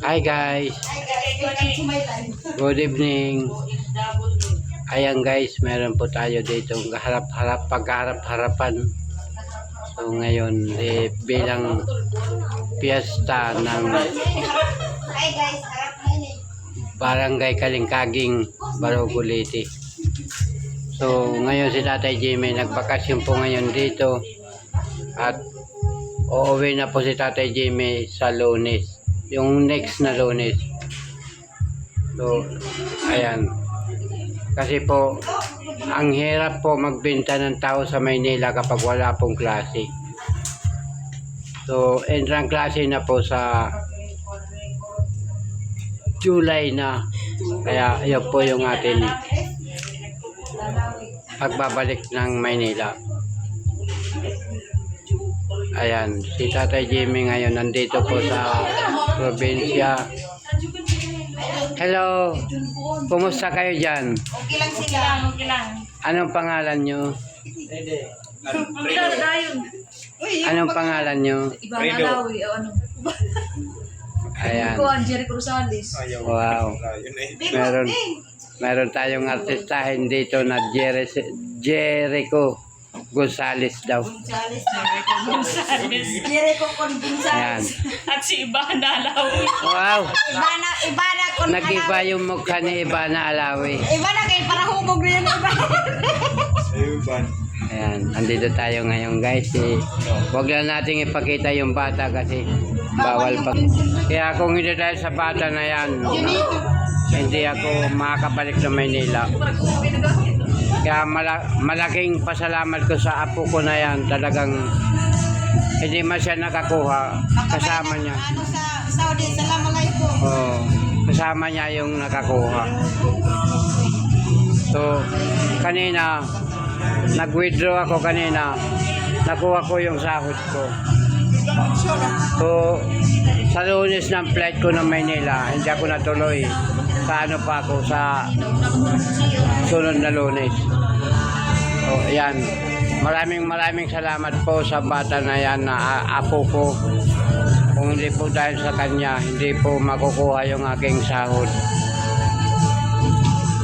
Hi guys, good evening. Ayan guys, meron po tayo dito harap-harap, pagharap-harapan. So ngayon, eh, bilang piyesta ng eh. Barangay Kalingkaging, Baroguliti. So ngayon si Tatay Jimmy, nagbakasyon po ngayon dito. At uuwi na po si Tatay Jimmy sa lunes. Yung next na lunes. So, ayan. Kasi po, ang hirap po magbenta ng tao sa Maynila kapag wala pong klase. So, entrang klase na po sa July na. Kaya yun po yung atin pagbabalik ng Maynila. Ayan, si Tatay Jimmy ngayon nandito po sa probinsya. Hello, kumusta kayo dyan? Okay lang sila. Okay lang. Anong pangalan nyo? Anong pangalan nyo? Ibang alawi. o Ano? Ayan, Ko Jericho Rosales. wow. Bing, Meron, meron tayong artistahin dito na Jericho, Jericho Gonzales daw. Gonzales. Rosales. Jericho con. Gonzales. At si Iban alawi. Wow, Iba na, iba na con nag-iba yung mukha ni Ivana Alawi. Iba na kay para hubog na yun. Iba. Ayan, andito tayo ngayon guys. Eh, huwag lang nating ipakita yung bata kasi bawal pa. Kaya kung hindi tayo sa bata na yan, hindi ako makakabalik sa Maynila. Kaya mala- malaking pasalamat ko sa apo ko na yan. Talagang hindi man siya nakakuha. Kasama niya. Ano sa Saudi, Assalamualaikum. Oo, kasama niya yung nakakuha. So, kanina, nag-withdraw ako kanina. Nakuha ko yung sahod ko. So, sa lunes ng flight ko ng Maynila, hindi ako natuloy. Sa ano pa ako, sa sunod na lunes. So, yan. Maraming maraming salamat po sa bata na yan na apo ko. Kung hindi po dahil sa kanya, hindi po makukuha yung aking sahod.